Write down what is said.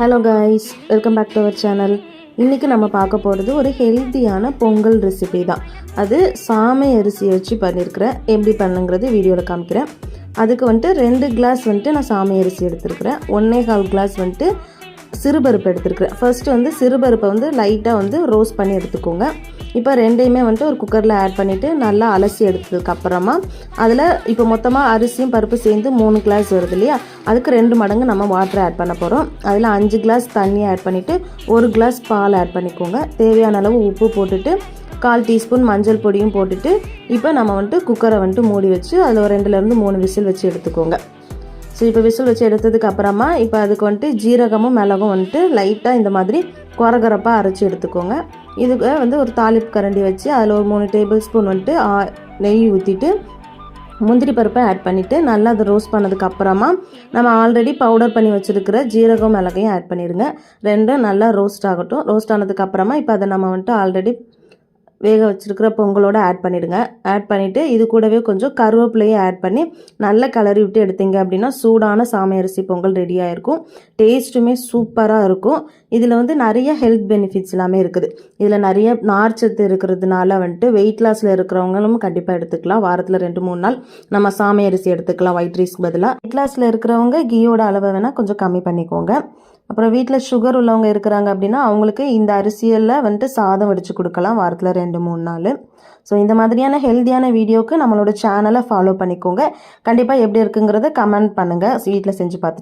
Hello guys welcome back to our channel இன்றைக்கி நம்ம பார்க்க போகிறது ஒரு ஹெல்த்தியான பொங்கல் ரெசிபி தான். அது சாமை அரிசி வச்சு பண்ணியிருக்கிறேன் எப்படி பண்ணுங்கிறது வீடியோவில் காமிக்கிறேன். அதுக்கு வந்துட்டு ரெண்டு கிளாஸ் வந்துட்டு நான் சாமை அரிசி எடுத்துருக்கிறேன். ஒன்றே கால் கிளாஸ் வந்துட்டு சிறுபருப்பு எடுத்துருக்கிறேன். ஃபர்ஸ்ட் வந்து சிறுபருப்பை வந்து லைட்டாக வந்து ரோஸ்ட் பண்ணி எடுத்துக்கோங்க. இப்போ ரெண்டையுமே வந்துட்டு ஒரு குக்கரில் ஆட் பண்ணிவிட்டு நல்லா அலசி எடுத்ததுக்கு அப்புறமா அதில் இப்போ மொத்தமாக அரிசியும் பருப்பு சேர்ந்து மூணு கிளாஸ் வருது இல்லையா? அதுக்கு ரெண்டு மடங்கு நம்ம வாட்டர் ஆட் பண்ண போகிறோம் அதில் அஞ்சு கிளாஸ் தண்ணி ஆட் பண்ணிவிட்டு ஒரு கிளாஸ் பால் ஆட் பண்ணிக்கோங்க. தேவையான அளவு உப்பு போட்டுட்டு கால் டீஸ்பூன் மஞ்சள் பொடியும் போட்டுட்டு இப்போ நம்ம வந்துட்டு குக்கரை வந்துட்டு மூடி வச்சு அதில் ஒரு ரெண்டுலேருந்து மூணு விசில் வச்சு எடுத்துக்கோங்க. ஸோ இப்போ விசில் வச்சு எடுத்ததுக்கு அப்புறமா இப்போ அதுக்கு வந்துட்டு ஜீரகமும் மிளகும் வந்துட்டு லைட்டாக இந்த மாதிரி குறகுறப்பாக அரைச்சி எடுத்துக்கோங்க. இதுக்கு வந்து ஒரு தாளிப்பு கரண்டி வச்சு அதில் ஒரு மூணு டேபிள் ஸ்பூன் வந்துட்டு நெய் ஊற்றிட்டு முந்திரி பருப்பை ஆட் பண்ணிவிட்டு நல்லா அதை ரோஸ்ட் பண்ணதுக்கப்புறமா நம்ம ஆல்ரெடி பவுடர் பண்ணி வச்சுருக்கிற ஜீரகம் மிளகையும் ஆட் பண்ணிடுங்க. ரெண்டும் நல்லா ரோஸ்ட் ஆகட்டும். ரோஸ்ட் ஆனதுக்கப்புறமா இப்போ அதை நம்ம வந்துட்டு ஆல்ரெடி வேக வச்சுருக்கிற பொங்கலோட ஆட் பண்ணிடுங்க. ஆட் பண்ணிவிட்டு இது கூடவே கொஞ்சம் கருவேப்பிலையும் ஆட் பண்ணி நல்லா கலரி விட்டு எடுத்தீங்க அப்படின்னா சூடான சாமை அரிசி பொங்கல் ரெடியாக இருக்கும் டேஸ்ட்டுமே சூப்பராக இருக்கும். இதில் வந்து நிறைய ஹெல்த் பெனிஃபிட்ஸ் எல்லாமே இருக்குது. இதில் நிறைய நார்ச்சத்து இருக்கிறதுனால வந்துட்டு வெயிட் லாஸில் இருக்கிறவங்களும் கண்டிப்பாக எடுத்துக்கலாம். வாரத்தில் ரெண்டு மூணு நாள் நம்ம சாமை அரிசி எடுத்துக்கலாம். ஒயிட் ரைஸ்க்கு பதிலாக வெயிட் லாஸில் இருக்கிறவங்க கீயோட அளவை வேணால் கொஞ்சம் கம்மி பண்ணிக்கோங்க. அப்புறம் வீட்டில் சுகர் உள்ளவங்க இருக்கிறாங்க அப்படின்னா அவங்களுக்கு இந்த அரிசியில் வந்துட்டு சாதம் வடித்து கொடுக்கலாம் வாரத்தில் ரெண்டு மூணு நாள். ஸோ இந்த மாதிரியான ஹெல்த்தியான வீடியோவுக்கு நம்மளோட சேனலை ஃபாலோ பண்ணிக்கோங்க. கண்டிப்பாக எப்படி இருக்குங்கிறத கமெண்ட் பண்ணுங்கள் வீட்டில் செஞ்சு பார்த்துட்டு